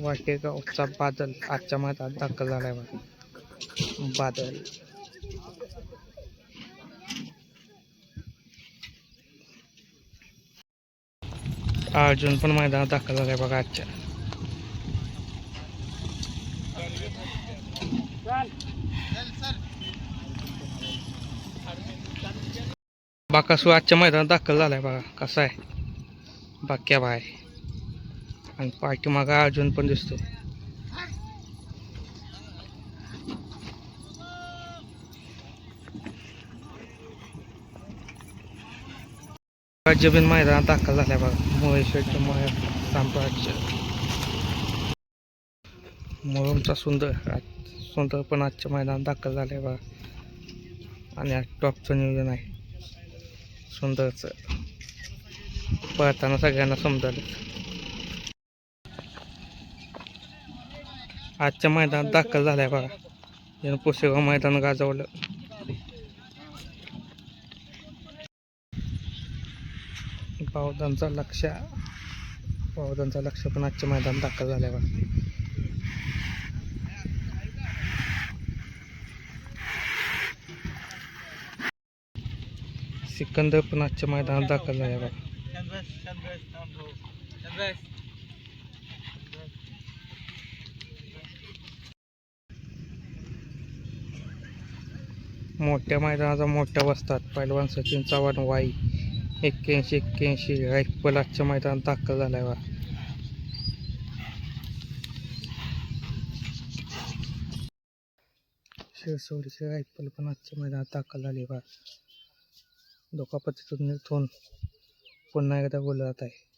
वाटेगावचा बादल आजच्या मैदानात दाखल झालाय बघा बादल. अर्जुन पण मैदानात दाखल झालाय बघा आजच्या. बाकासू आजच्या मैदानात दाखल झालाय बघा कसा आहे? बाक्या बाय आणि पाठीमागा अर्जुन पण दिसतो. राज्यबीन मैदानात दाखल झाल्या बघा. महेश्वरच्या मुळे साम्राज्य मोहमचा सुंदर आज- सुंदर पण आजच्या मैदानात दाखल झालाय बघा. आणि आज टॉपचं नियोजन आहे. सुंदरचं. पळताना सगळ्यांना समजालं. आजच्या मैदानात दाखल झालाय बघा. यानं पुसेगाव मैदान गाजवलं. पावदांचा लक्ष पावदांचा लक्ष पण आजच्या मैदान दाखल झालाय बघा. सिकंदर पण आजच्या मैदानात दाखल झालाय बघा. मोठ्या मैदानाचा मोठ्या वस्तात पैलवान सचिन चव्हाण वाई एक्क्याऐंशी एक्क्याऐंशी रायफल आजच्या मैदानात दाखल झालाय बा शिरसवडीचे रायफल पण आजच्या मैदानात दाखल झाले बा दुखापतीतून निघून पुन्हा एकदा बोलत आहे.